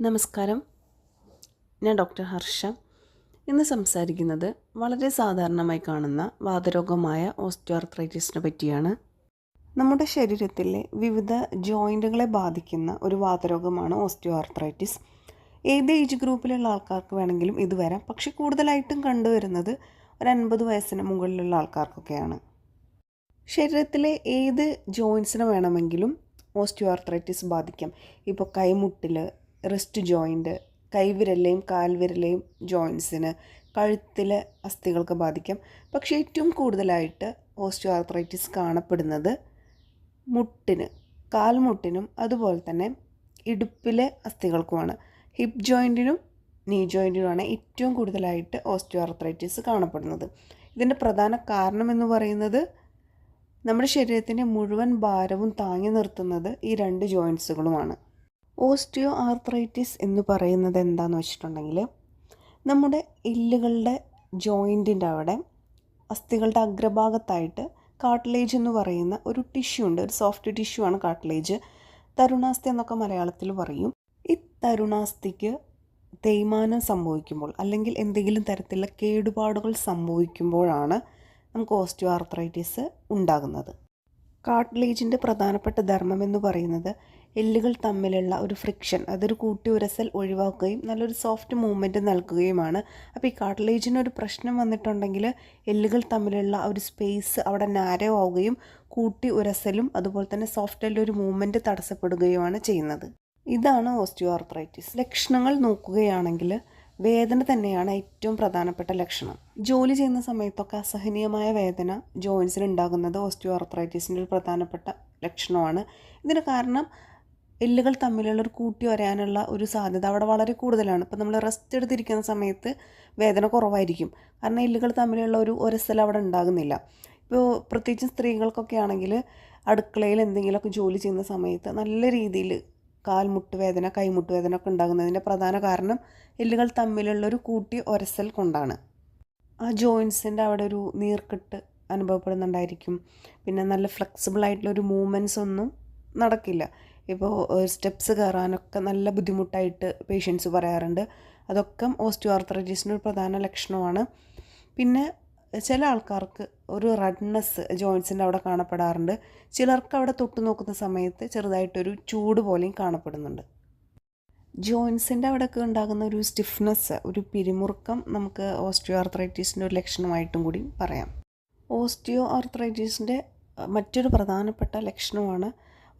നമസ്കാരം. ഞാൻ ഡോക്ടർ ഹർഷ. ഇന്ന് സംസാരിക്കുന്നത് വളരെ സാധാരണമായി കാണുന്ന വാതരോഗമായ ഓസ്റ്റിയോആർത്രൈറ്റിസിനെ പറ്റിയാണ്. നമ്മുടെ ശരീരത്തിലെ വിവിധ ജോയിന്റുകളെ ബാധിക്കുന്ന ഒരു വാതരോഗമാണ് ഓസ്റ്റിയോആർത്രൈറ്റിസ്. ഏത് ഏജ് ഗ്രൂപ്പിലുള്ള ആൾക്കാർക്ക് വേണമെങ്കിലും ഇത് വരാം പക്ഷെ കൂടുതലായിട്ടും കണ്ടുവരുന്നത് ഒരു അൻപത് വയസ്സിന് മുകളിലുള്ള ആൾക്കാർക്കൊക്കെയാണ്. ശരീരത്തിലെ ഏത് ജോയിൻസിനെ വേണമെങ്കിലും ഓസ്റ്റിയോആർത്രൈറ്റിസ് ബാധിക്കാം. ഇപ്പോൾ കൈമുട്ടിൽ റിസ്റ്റ് ജോയിന്റ് കൈവിരലേയും കാൽവിരലെയും ജോയിൻസിന് കഴുത്തിലെ അസ്ഥികൾക്ക് ബാധിക്കാം. പക്ഷേ ഏറ്റവും കൂടുതലായിട്ട് ഓസ്റ്റിയോ ആർത്രൈറ്റിസ് കാണപ്പെടുന്നത് മുട്ടിന് കാൽമുട്ടിനും അതുപോലെ തന്നെ ഇടുപ്പിലെ അസ്ഥികൾക്കുമാണ്. ഹിപ്പ് ജോയിന്റിനും നീ ജോയിന്റിനുമാണ് ഏറ്റവും കൂടുതലായിട്ട് ഓസ്റ്റിയോ ആർത്രൈറ്റിസ് കാണപ്പെടുന്നത്. ഇതിന്റെ പ്രധാന കാരണം എന്ന് പറയുന്നത് നമ്മുടെ ശരീരത്തിന്റെ മുഴുവൻ ഭാരവും താങ്ങി നിർത്തുന്നത് ഈ രണ്ട് ജോയിൻസുകളുമാണ് ഓസ്റ്റിയോ ആർത്രൈറ്റിസ് എന്ന് പറയുന്നത് എന്താണെന്ന് വെച്ചിട്ടുണ്ടെങ്കിൽ നമ്മുടെ എല്ലുകളുടെ ജോയിന്റിന്റെ അവിടെ അസ്ഥികളുടെ അഗ്രഭാഗത്തായിട്ട് കാർട്ടിലേജ് എന്ന് പറയുന്ന ഒരു ടിഷ്യൂ ഉണ്ട്. ഒരു സോഫ്റ്റ് ടിഷ്യൂ ആണ് കാർട്ടിലേജ് തരുണാസ്ഥി എന്നൊക്കെ മലയാളത്തിൽ പറയും. ഈ തരുണാസ്ഥിക്ക് തേയ്മാനം സംഭവിക്കുമ്പോൾ അല്ലെങ്കിൽ എന്തെങ്കിലും തരത്തിലുള്ള കേടുപാടുകൾ സംഭവിക്കുമ്പോഴാണ് നമുക്ക് ഓസ്റ്റിയോ ആർത്രൈറ്റിസ് ഉണ്ടാകുന്നത്. കാർട്ടിലേജിന്റെ പ്രധാനപ്പെട്ട ധർമ്മം എന്ന് പറയുന്നത് എല്ലുകൾ തമ്മിലുള്ള ഒരു ഫ്രിക്ഷൻ അതൊരു കൂട്ടി ഉരസൽ ഒഴിവാക്കുകയും നല്ലൊരു സോഫ്റ്റ് മൂവ്മെന്റ് നൽകുകയുമാണ്. അപ്പോൾ ഈ കാർട്ടിലേജിന് ഒരു പ്രശ്നം വന്നിട്ടുണ്ടെങ്കിൽ എല്ലുകൾ തമ്മിലുള്ള ഒരു സ്പേസ് അവിടെ നാരോ ആവുകയും കൂട്ടി ഉരസലും അതുപോലെ തന്നെ സോഫ്റ്റ് ഒരു മൂവ്മെന്റ് തടസ്സപ്പെടുകയുമാണ് ചെയ്യുന്നത്. ഇതാണ് ഓസ്റ്റിയോ ആർത്രൈറ്റിസ് ലക്ഷണങ്ങൾ നോക്കുകയാണെങ്കിൽ വേദന തന്നെയാണ് ഏറ്റവും പ്രധാനപ്പെട്ട ലക്ഷണം. ജോലി ചെയ്യുന്ന സമയത്തൊക്കെ അസഹനീയമായ വേദന ജോയിൻസിന് ഉണ്ടാകുന്നത് ഓസ്റ്റിയോ ആർത്രൈറ്റിസിന്റെ ഒരു പ്രധാനപ്പെട്ട ലക്ഷണമാണ്. ഇതിന് കാരണം എല്ലുകൾ തമ്മിലുള്ള ഒരു കൂട്ടി വരാനുള്ള ഒരു സാധ്യത അവിടെ വളരെ കൂടുതലാണ്. ഇപ്പോൾ നമ്മൾ റെസ്റ്റ് എടുത്തിരിക്കുന്ന സമയത്ത് വേദന കുറവായിരിക്കും. കാരണം എല്ലുകൾ തമ്മിലുള്ള ഒരു ഒരസൽ അവിടെ ഉണ്ടാകുന്നില്ല. ഇപ്പോൾ പ്രത്യേകിച്ചും സ്ത്രീകൾക്കൊക്കെ ആണെങ്കിൽ അടുക്കളയിൽ എന്തെങ്കിലുമൊക്കെ ജോലി ചെയ്യുന്ന സമയത്ത് നല്ല രീതിയിൽ കാൽമുട്ട് വേദന കൈമുട്ട് വേദന ഒക്കെ ഉണ്ടാകുന്നതിന്റെ പ്രധാന കാരണം എല്ലുകൾ തമ്മിലുള്ളൊരു കൂട്ടി ഒരസൽ കൊണ്ടാണ്. ആ ജോയിൻസിന്റെ അവിടെ ഒരു നീർക്കെട്ട് അനുഭവപ്പെടുന്നുണ്ടായിരിക്കും. പിന്നെ നല്ല ഫ്ലെക്സിബിൾ ആയിട്ടുള്ള ഒരു മൂവ്മെന്റ്സ് ഒന്നും നടക്കില്ല. ഇപ്പോൾ സ്റ്റെപ്സ് കയറാനൊക്കെ നല്ല ബുദ്ധിമുട്ടായിട്ട് പേഷ്യൻസ് പറയാറുണ്ട്. അതൊക്കെ ഓസ്റ്റിയോ ആർത്രൈറ്റിസിന്റെ ഒരു പ്രധാന ലക്ഷണമാണ്. പിന്നെ ചില ആൾക്കാർക്ക് ഒരു റെഡ്നെസ് ജോയിൻസിന്റെ അവിടെ കാണപ്പെടാറുണ്ട്. ചിലർക്ക് അവിടെ തൊട്ട് നോക്കുന്ന സമയത്ത് ചെറുതായിട്ടൊരു ചൂട് പോലെയും കാണപ്പെടുന്നുണ്ട്. ജോയിൻസിന്റെ അവിടെയൊക്കെ ഉണ്ടാകുന്ന ഒരു സ്റ്റിഫ്നെസ് ഒരു പിരിമുറുക്കം നമുക്ക് ഓസ്റ്റിയോ ആർത്രൈറ്റീസിന്റെ ഒരു ലക്ഷണമായിട്ടും കൂടി പറയാം. ഓസ്റ്റിയോ ആർത്രൈറ്റീസിന്റെ മറ്റൊരു പ്രധാനപ്പെട്ട ലക്ഷണമാണ്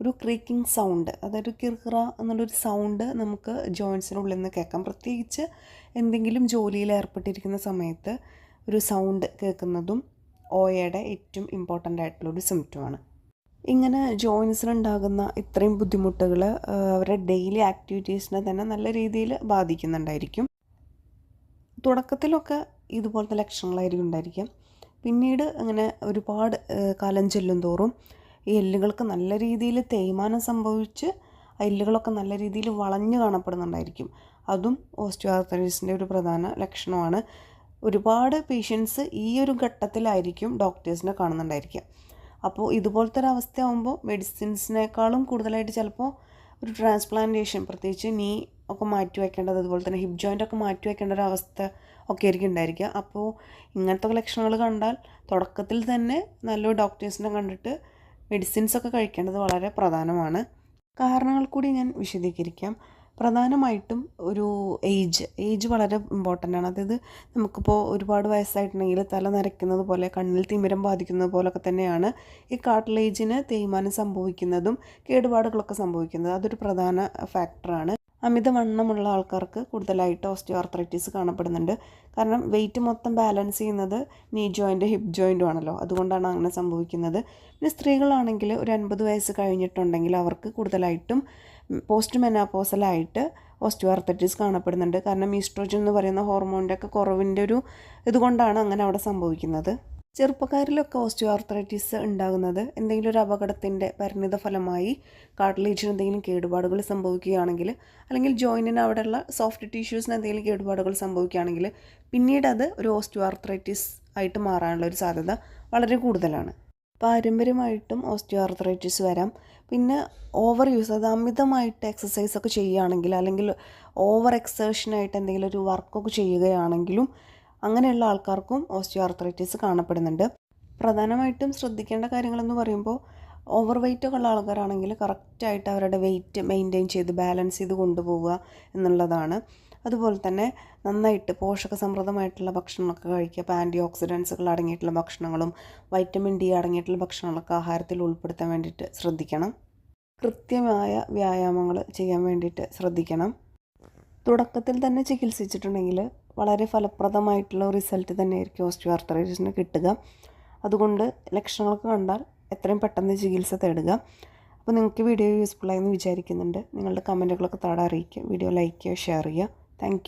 ഒരു ക്രീക്കിംഗ് സൗണ്ട് അതായത് കിർക്കിറ എന്നുള്ളൊരു സൗണ്ട് നമുക്ക് ജോയിൻസിനുള്ളിൽ നിന്ന് കേൾക്കാം. പ്രത്യേകിച്ച് എന്തെങ്കിലും ജോലിയിൽ ഏർപ്പെട്ടിരിക്കുന്ന സമയത്ത് ഒരു സൗണ്ട് കേൾക്കുന്നതും ഓയയുടെ ഏറ്റവും ഇമ്പോർട്ടന്റ് ആയിട്ടുള്ള ഒരു സിംറ്റമാണ് ഇങ്ങനെ ജോയിൻസിനുണ്ടാകുന്ന ഇത്രയും ബുദ്ധിമുട്ടുകൾ അവരുടെ ഡെയിലി ആക്ടിവിറ്റീസിനെ തന്നെ നല്ല രീതിയിൽ ബാധിക്കുന്നുണ്ടായിരിക്കും. തുടക്കത്തിലൊക്കെ ഇതുപോലത്തെ ലക്ഷണങ്ങളായിരിക്കും ഉണ്ടായിരിക്കാം. പിന്നീട് അങ്ങനെ ഒരുപാട് കാലം ചെല്ലും തോറും ഈ എല്ലുകൾക്ക് നല്ല രീതിയിൽ തേയ്മാനം സംഭവിച്ച് എല്ലുകളൊക്കെ നല്ല രീതിയിൽ വളഞ്ഞു കാണപ്പെടുന്നുണ്ടായിരിക്കും. അതും ഓസ്റ്റിയോആർത്രൈറ്റിസിന്റെ ഒരു പ്രധാന ലക്ഷണമാണ്. ഒരുപാട് പേഷ്യൻസ് ഈ ഒരു ഘട്ടത്തിലായിരിക്കും ഡോക്ടേഴ്സിനെ കാണുന്നുണ്ടായിരിക്കുക. അപ്പോൾ ഇതുപോലത്തെ ഒരു അവസ്ഥയാകുമ്പോൾ മെഡിസിൻസിനേക്കാളും കൂടുതലായിട്ട് ചിലപ്പോൾ ഒരു ട്രാൻസ്പ്ലാന്റേഷൻ പ്രത്യേകിച്ച് നീ ഒക്കെ മാറ്റി വയ്ക്കേണ്ടത് അതുപോലെ തന്നെ ഹിപ്പ് ജോയിന്റ് ഒക്കെ മാറ്റി വയ്ക്കേണ്ട ഒരു അവസ്ഥ ഒക്കെ ആയിരിക്കും ഉണ്ടായിരിക്കുക. അപ്പോൾ ഇങ്ങനത്തെ ലക്ഷണങ്ങൾ കണ്ടാൽ തുടക്കത്തിൽ തന്നെ നല്ലൊരു ഡോക്ടേഴ്സിനെ കണ്ടിട്ട് മെഡിസിൻസ് ഒക്കെ കഴിക്കേണ്ടത് വളരെ പ്രധാനമാണ്. കാരണങ്ങൾ കൂടി ഞാൻ വിശദീകരിക്കാം. പ്രധാനമായിട്ടും ഒരു ഏജ് ഏജ് വളരെ ഇമ്പോർട്ടന്റ് ആണ്. അതായത് നമുക്കിപ്പോൾ ഒരുപാട് വയസ്സായിട്ടുണ്ടെങ്കിൽ തല നരയ്ക്കുന്നത് പോലെ കണ്ണിൽ തിമിരം ബാധിക്കുന്നത് പോലൊക്കെ തന്നെയാണ് ഈ കാർട്ടിലേജിന് തേയ്മാനം സംഭവിക്കുന്നതും കേടുപാടുകളൊക്കെ സംഭവിക്കുന്നത്. അതൊരു പ്രധാന ഫാക്ടറാണ് അമിതവണ്ണമുള്ള ആൾക്കാർക്ക് കൂടുതലായിട്ട് ഓസ്റ്റിയോ ആർത്രൈറ്റിസ് കാണപ്പെടുന്നുണ്ട്. കാരണം വെയിറ്റ് മൊത്തം ബാലൻസ് ചെയ്യുന്നത് നീ ജോയിന്റ് ഹിപ്പ് ജോയിന്റും ആണല്ലോ. അതുകൊണ്ടാണ് അങ്ങനെ സംഭവിക്കുന്നത്. പിന്നെ സ്ത്രീകളാണെങ്കിൽ ഒരു അൻപത് വയസ്സ് കഴിഞ്ഞിട്ടുണ്ടെങ്കിൽ അവർക്ക് കൂടുതലായിട്ടും പോസ്റ്റ് മെനാപ്പോസലായിട്ട് ഓസ്റ്റിയോ ആർത്തറ്റിസ് കാണപ്പെടുന്നുണ്ട്. കാരണം ഈസ്ട്രോജൻ എന്ന് പറയുന്ന ഹോർമോണിന്റെ ഒക്കെ കുറവിന്റെ ഒരു ഇതുകൊണ്ടാണ് അങ്ങനെ അവിടെ സംഭവിക്കുന്നത്. ചെറുപ്പക്കാരിലൊക്കെ ഓസ്റ്റിയോ ആർത്രൈറ്റിസ് ഉണ്ടാകുന്നത് എന്തെങ്കിലും ഒരു അപകടത്തിന്റെ പരിണിത ഫലമായി കാർട്ടിലേജിന് എന്തെങ്കിലും കേടുപാടുകൾ സംഭവിക്കുകയാണെങ്കിൽ അല്ലെങ്കിൽ ജോയിന്റിന് അവിടെയുള്ള സോഫ്റ്റ് ടിഷ്യൂസിന് എന്തെങ്കിലും കേടുപാടുകൾ സംഭവിക്കുകയാണെങ്കിൽ പിന്നീട് അത് ഒരു ഓസ്റ്റിയോ ആർത്രൈറ്റിസ് ആയിട്ട് മാറാനുള്ള ഒരു സാധ്യത വളരെ കൂടുതലാണ്. പാരമ്പര്യമായിട്ടും ഓസ്റ്റിയോ ആർത്രൈറ്റിസ് വരാം. പിന്നെ ഓവർ യൂസ് അത് അമിതമായിട്ട് എക്സസൈസ് ഒക്കെ ചെയ്യുകയാണെങ്കിൽ അല്ലെങ്കിൽ ഓവർ എക്സേഷനായിട്ട് എന്തെങ്കിലും ഒരു വർക്കൊക്കെ ചെയ്യുകയാണെങ്കിലും അങ്ങനെയുള്ള ആൾക്കാർക്കും ഓസ്റ്റിയോ ആർത്രൈറ്റിസ് കാണപ്പെടുന്നുണ്ട്. പ്രധാനമായിട്ടും ശ്രദ്ധിക്കേണ്ട കാര്യങ്ങളെന്ന് പറയുമ്പോൾ ഓവർ വെയിറ്റ് ഒക്കെ ഉള്ള ആൾക്കാരാണെങ്കിൽ കറക്റ്റായിട്ട് അവരുടെ വെയിറ്റ് മെയിന്റെയിൻ ചെയ്ത് ബാലൻസ് ചെയ്ത് കൊണ്ടുപോവുക എന്നുള്ളതാണ്. അതുപോലെ തന്നെ നന്നായിട്ട് പോഷക സമൃദ്ധമായിട്ടുള്ള ഭക്ഷണങ്ങളൊക്കെ കഴിക്കുക. ഇപ്പോൾ ആന്റി ഓക്സിഡൻസുകൾ അടങ്ങിയിട്ടുള്ള ഭക്ഷണങ്ങളും വൈറ്റമിൻ ഡി അടങ്ങിയിട്ടുള്ള ഭക്ഷണങ്ങളൊക്കെ ആഹാരത്തിൽ ഉൾപ്പെടുത്താൻ വേണ്ടിയിട്ട് ശ്രദ്ധിക്കണം. കൃത്യമായ വ്യായാമങ്ങൾ ചെയ്യാൻ വേണ്ടിയിട്ട് ശ്രദ്ധിക്കണം. തുടക്കത്തിൽ തന്നെ ചികിത്സിച്ചിട്ടുണ്ടെങ്കിൽ വളരെ ഫലപ്രദമായിട്ടുള്ള റിസൾട്ട് തന്നെയായിരിക്കും ഓസ്റ്റിയോ ആർത്രൈറ്റിസിന് കിട്ടുക. അതുകൊണ്ട് ലക്ഷണങ്ങളൊക്കെ കണ്ടാൽ എത്രയും പെട്ടെന്ന് ചികിത്സ തേടുക. അപ്പോൾ നിങ്ങൾക്ക് വീഡിയോ യൂസ്ഫുൾ ആയെന്ന് വിചാരിക്കുന്നുണ്ട്. നിങ്ങളുടെ കമന്റുകളൊക്കെ താഴെ അറിയിക്കുക. വീഡിയോ ലൈക്ക് ചെയ്യുക ഷെയർ ചെയ്യുക. താങ്ക്